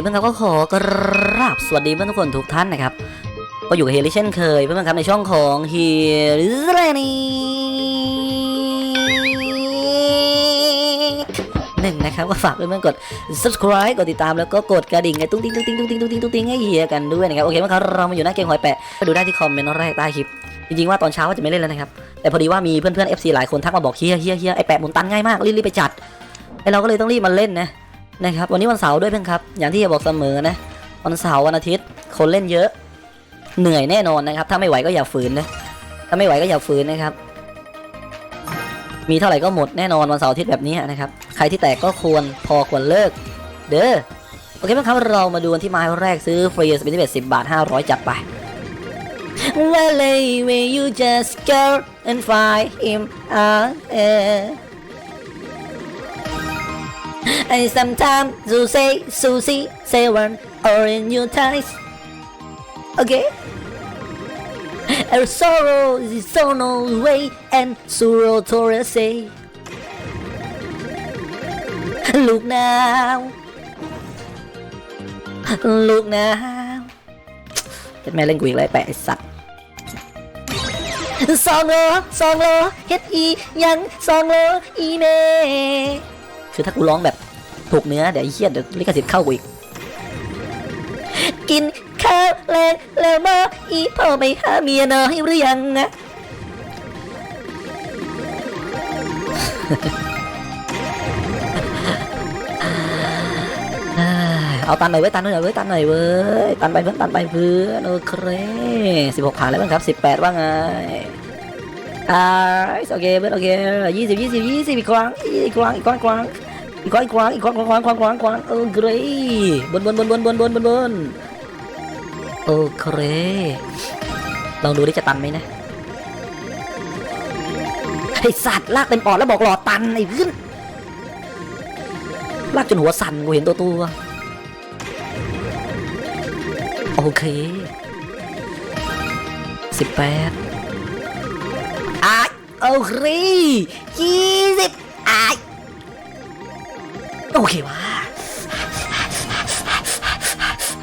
เพื่อนครับก็ขอกราบสวัสดีเพื่อนทุกคนทุกท่านนะครับ ก็อยู่กับเฮลิเช่นเคยเพื่อนๆครับในช่องของเฮลิเนี่หนึ่งนะครับก็ฝากเพื่อนๆกด subscribe กดติดตามแล้วก็กดกระดิ่งไอ้ตุ้งติ้งตุ้งติ้งตุ้งติ้งตุ้งติ้งตุ้งติ้งให้เฮียกันด้วยนะครับโอเคไหมครับเรามาอยู่หน้าเกมหอยแปะดูได้ที่คอมเมนต์แรกใต้คลิปจริงๆว่าตอนเช้าว่าจะไม่เล่นแล้วนะครับแต่พอดีว่ามีเพื่อนๆ FC หลายคนทักมาบอกเฮียเฮียเฮียไอแปะหมุนตันง่ายมากรีบๆไปจัดไอเราก็เลยต้องรีบมาเล่นนะ นะครับวันนี้วันเสาร์ด้วยเพื่อนครับ อย่างที่จะบอกเสมอนะ วันเสาร์วันอาทิตย์คนเล่นเยอะ เหนื่อยแน่นอนนะครับ ถ้าไม่ไหวก็อย่าฝืนนะถ้าไม่ไหวก็อย่าฝืนนะครับ มีเท่าไหร่ก็หมดแน่นอนวันเสาร์อาทิตย์แบบนี้นะครับ ใครที่แตกก็ควรพอควรเลิก เด้อโอเคไหมครับเรามาดูกันที่ไม้แรกซื้อฟรีสเปนที่เบ็ดสิบบาทห้าร้อยจัดไป Well, you just go and find him out. And sometimes you say sushi, seven, or in new ties. Okay? And sorrow is so no way, and sorrow to say. Look now. Look now. Cái mẹ lên quyền lại bẻ sạch Song lo song lo hết y, nhắn, song lô, y mê คือถ้ากูร้องแบบ ถูกเนื้อเดี๋ยวไอ้เหี้ยเดี๋ยวลิขสิทธิ์เข้ากูอีก กินข้าวแรงแล้วมาอีพ่อไปหาเมียน้อยหรือยังนะ เอาตันหน่อยเว้ยตันหน่อยเว้ยตันหน่อยเว้ยตันไปเพื่อนตันไปเพื่อนโอเคสิบหกผ่านแล้วมั้งครับสิบแปดว่าไงอ่าโอเคเพื่อนโอเคยี่สิบยี่สิบยี่สิบอีกครั้งอีกครั้งอีกครั้ง อีกครั้งอีกครั้งอีกครั้งอีกครั้งครั้งครั้งครั้งครั้งเออเกรบนบนบนบนบนบนบนบนโอเคลองดูดิจะตันไหมนะไอสัตว์ลากเต็มปอดแล้วบอกหลอดตันไอ้เพื่อนลากจนหัวสั่นกูเห็นตัวตัวโอเคสิบแปดอะโอเคยี่สิบ โอเควะ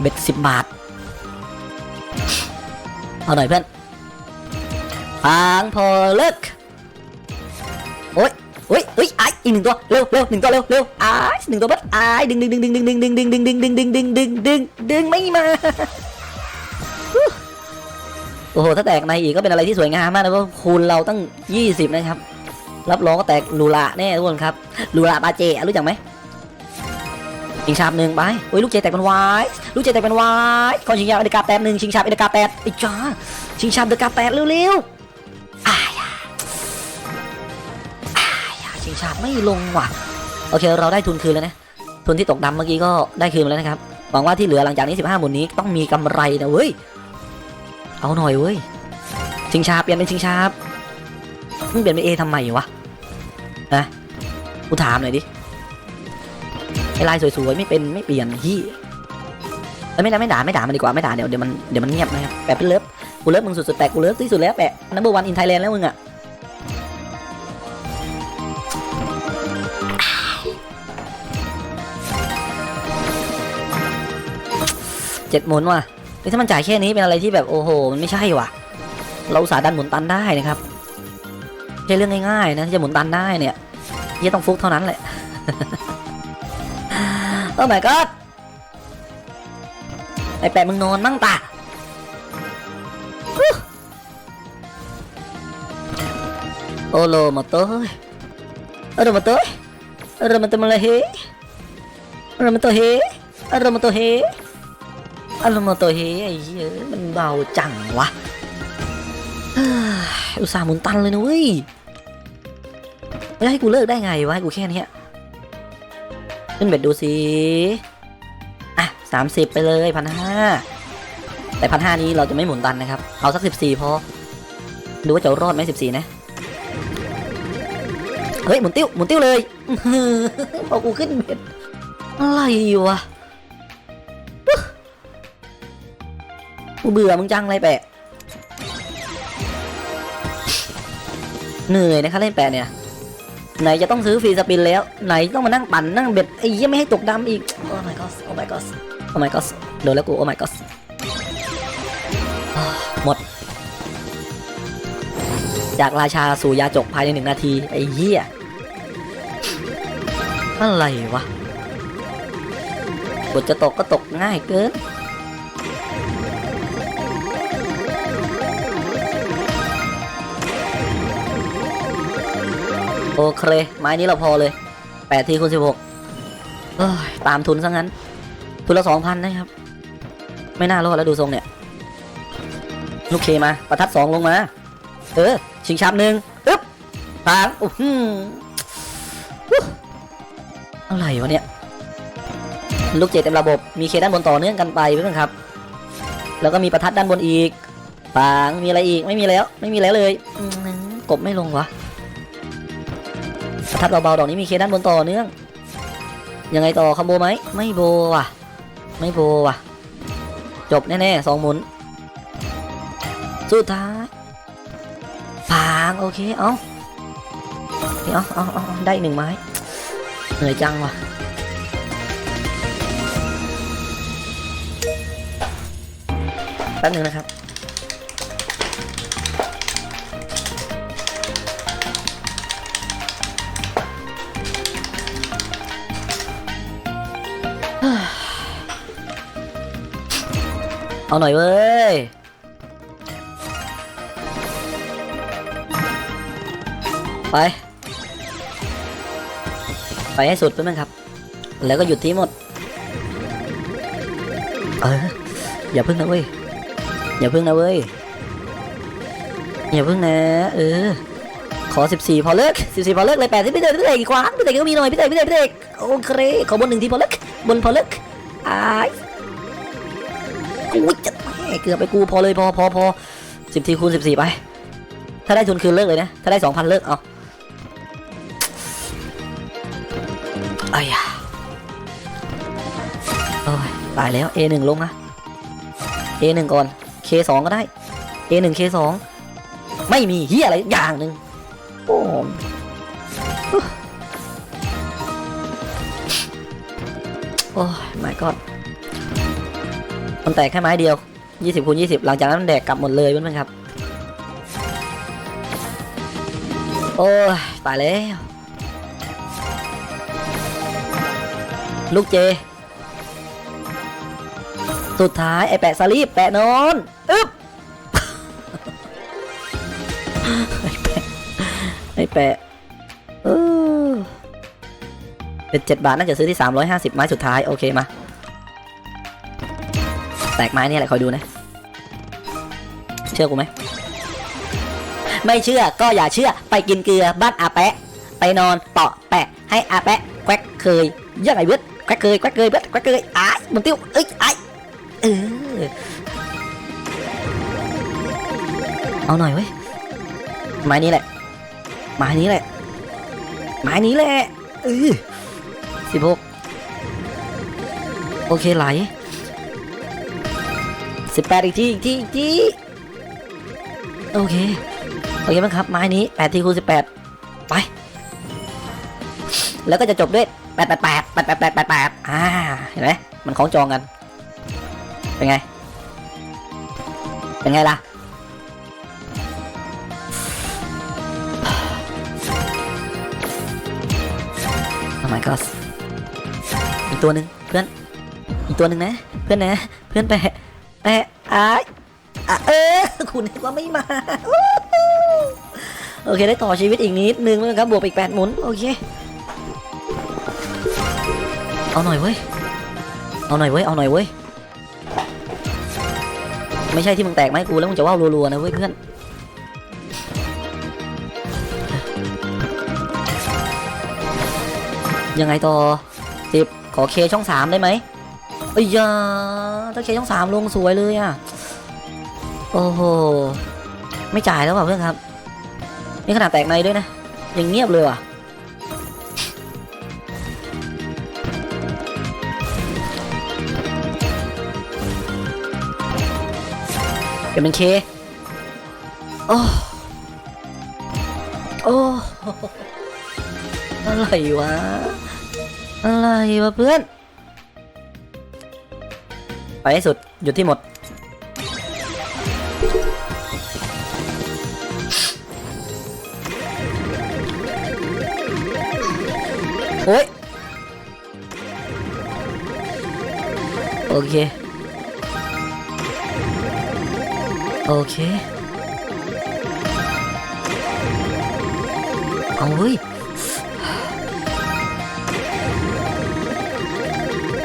เบ็ดสิบบาท เอาหน่อยเพื่อนฟังพอเลิกโอ๊ยโอ๊ยเฮ้ยไอ้อีกหนึ่งตัว เร็วเร็วหนึ่งตัว เร็วเร็วไอ้หนึ่งตัวเบัดไอ้ดึงดึงดึงดึงดึงดึงดึงดึงดึงดึงดึงดึงดึงดึงดึงดึงไม่มาโอ้โห ถ้าแตกในอีกก็เป็นอะไรที่สวยงามมากนะเพราะคูณเราตั้ง 20 นะครับ รับรองก็แตกลูละแน่ทุกคนครับลูละบาเจรู้จักไหม ชิงชาบหนึ่งไปโอ้ยลูกเจแตกเป็นวายลูกเจแตกเป็นวายก่อนชิงชาบเอเดกาแปดหนึ่งชิงชาบเอเดกาแปดไอ้จ้าชิงชาบเอเดกาแปดเร็วๆอายาอายาชิงชาบไม่ลงว่ะโอเคเราได้ทุนคืนแล้วนะทุนที่ตกดำเมื่อกี้ก็ได้คืนมาแล้วนะครับหวังว่าที่เหลือหลังจากนี้15หมุนนี้ต้องมีกำไรนะเว้ยเอาหน่อยเว้ยชิงชาเปลี่ยนเป็นชิงชาบมึงเปลี่ยนเป็นเอทำไมวะนะกูถามหน่อยดิ ไอ้ลายสวยๆไม่เป็นไม่เปลี่ยนที่ไม่ได้ไม่ด่าไม่ด่ามันดีกว่าไม่ด่าเดี๋ยวเดี๋ยวมันเดี๋ยวมันเงียบนะครับแปะเป็นเลิฟกูเลิฟมึงสุดๆแต่กูเลิฟที่สุดแล้วแปะนัมเบอร์วันอินไทยแลนด์แล้วมึงอะเจ็ดหมุนว่ะถ้ามันจ่ายแค่นี้เป็นอะไรที่แบบโอ้โห มันไม่ใช่ว่ะ เราสาดันหมุนตันได้นะครับไม่ใช่เรื่องง่ายๆนะที่จะหมุนตันได้เนี่ยยี่ต้องฟุกเท่านั้นแหละ โอ้ my god ไอแปะมึงนอนมั่งตาฮู้โอโลมาโต้ยโอโลมาโต้ยโอโลมาโตมาเลยเฮอโลมาโตเฮอโลมาโตเฮอารมณ์ตัวเฮไอ้เหี้ยมันเบาจังวะอุตส่าห์หมุนตันเลยนะเว้ยไม่ให้กูเลิกได้ไงวะให้กูแค่นี้ ขึ้นเบ็ดดูสิอะสามสิบไปเลยพันห้าแต่พันห้านี้เราจะไม่หมุนตันนะครับ เอาสักสิบสี่พอ ดูว่าจะรอดไหมสิบสี่นะ เฮ้ย หมุนติ้ว หมุนติ้วเลยพอกูขึ้นเบ็ดอะไรอยู่วะกูเบื่อมึงจังเลยแปะ เหนื่อยนะคะเล่นแปะเนี่ย ไหนจะต้องซื้อฟรีสปินแล้ว ไหนต้องมานั่งปั่นนั่งเบ็ดไอ้เหี้ยไม่ให้ตกดำอีก โอ้ my god โอ้ my god โอ้ my god โดนแล้วกู โอ้ my god หมด จากราชาสู่ยาจกภายในหนึ่งนาที ไอ้เหี้ย อะไรวะบทจะตกก็ตกง่ายเกิน โอเค ไม้นี้เราพอเลยแปดทีคูณสิบหกเอ้ยตามทุนซะงั้น ทุนละสองพันนะครับ ไม่น่ารอดแล้วดูทรงเนี่ย ลูกเคมา ประทัดสองลงมา เออ ชิงชับหนึ่งอึ๊บปางอื้หืออุ๊ยอะไรวะเนี่ย ลูกเจดเต็มระบบ มีเคด้านบนต่อเนื่องกันไปเพื่อนครับ แล้วก็มีประทัดด้านบนอีกปางมีอะไรอีก ไม่มีแล้ว ไม่มีแล้วเลย กบไม่ลงวะ ทัดเบาๆดอกนี้มีเคด้านบนต่อเนื่อง ยังไงต่อคอมโบไหม ไม่โบว่ะ ไม่โบว่ะ จบแน่ๆสองหมุน สุดท้ายปางโอเคเอาเอาเอาเอาเอาได้หนึ่งไม้ เหนื่อยจังว่ะแป๊บหนึงนะครับ เอาหน่อยเว้ย ไป ไปให้สุดเพื่อนครับ แล้วก็หยุดที่หมด เออ อย่าพึ่งนะเว้ย อย่าพึ่งนะเว้ย อย่าพึ่งนะ เออ ขอ 14 พอเลิก 14 พอเลิกเลย8ที่พี่เตยพี่เตยอีกขวาพี่เตยก็มีหน่อยพี่เตยพี่เตยพี่เตยโอเค ขอบนหนึ่งทีพอเลิก บนพอเลิกอาย กูจะเกือบไปกูพอเลยพอพอพอสิบทีคูณสิบสี่ไป ถ้าได้ทุนคืนเลิกเลยนะ ถ้าได้สองพันเลิกเอาไอ้ยาโอ้ยตายแล้ว A หนึ่งลงนะ A หนึ่งก่อน K สองก็ได้ A หนึ่ง K สองไม่มีเฮียอะไรอย่างหนึ่งโอ้โอ้ย my god มันแตกแค่ไม้เดียว 20คูณ20 หลังจากนั้นมันแดกกลับหมดเลยเพื่อนๆครับ โอ้ยตายแล้ว ลูกเจ สุดท้าย ไอแปะสลีปแปะนอนอึ๊บไอแปะไอแปะเออเป็นเจ็ดบาทน่าจะซื้อที่ 350 ไม้สุดท้าย โอเคมา แตกไม้นี่แหละคอยดูนะ เชื่อกูไหม ไม่เชื่อก็อย่าเชื่อไปกินเกลือบ้านอาแปะ ไปนอนเปาะแปะ ให้อาแปะแควกเคยยังไงเบิดแควกเคยแควกเคยเบิดแควกเคยอ้ายมึงติ้วเอ้ยอ้ายเออเอาหน่อยเว้ยไม้นี้แหละไม้นี้แหละไม้นี้แหละเออสิบหกโอเคไหล สิบแปดอีกทีอีกทีอีกทีโอเคโอเคมั้งครับไม้นี้แปดทีคูณสิบแปดไป แล้วก็จะจบด้วยแปดแปดแปดแปดแปดแปดแปดแปดอ่าเห็นไหมมันคล้องจองกัน เป็นไง เป็นไงล่ะโอ้ my god อีกตัวหนึ่งเพื่อน อีกตัวหนึ่งนะ เพื่อนนะ เพื่อนแปะ แปะอ้ายอะเออคุณนึกว่าไม่มา โอเคได้ต่อชีวิตอีกนิดนึงแล้วครับบวกอีกแปดหมุน โอเค เอาหน่อยเว้ย เอาหน่อยเว้ย เอาหน่อยเว้ย ไม่ใช่ที่มึงแตกไหมกูแล้วมึงจะว่าวรัวๆนะเว้ยเพื่อนยังไงต่อสิบขอเคช่องสามได้ไหม เอ้ยยาถ้าเคช่องสามลงสวยเลยอะ โอ้โห ไม่จ่ายแล้วว่ะเพื่อนครับ นี่ขนาดแตกในด้วยนะ ยังเงียบเลยว่ะเก็บเป็นเค โอ้โอ้อะไรวะ อะไรวะเพื่อน ไปให้สุด หยุดที่หมด โอ้ย โอเค โอเค เอาเฮ้ย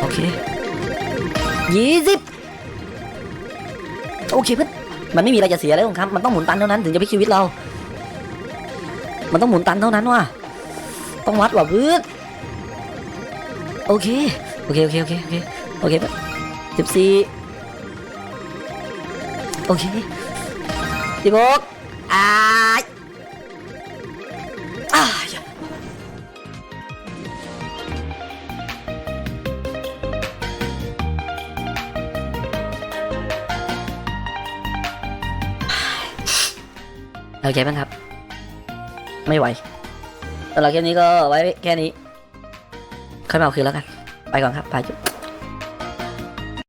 โอเค ยี่สิบโอเคเพื่อนมันไม่มีอะไรจะเสียแล้วครับ มันต้องหมุนตันเท่านั้นถึงจะพลิกชีวิตเรา มันต้องหมุนตันเท่านั้นว่ะ ต้องวัดว่ะเพื่อนโอเค โอเค โอเค โอเค โอเค โอเคสิบสี่โอเคสิบหกอ่า โอเคบ้างครับ ไม่ไหวสำหรับคลิปนี้ก็ไว้แค่นี้ ค่อยมาเอาคืนแล้วกัน ไปก่อนครับไปจุ๊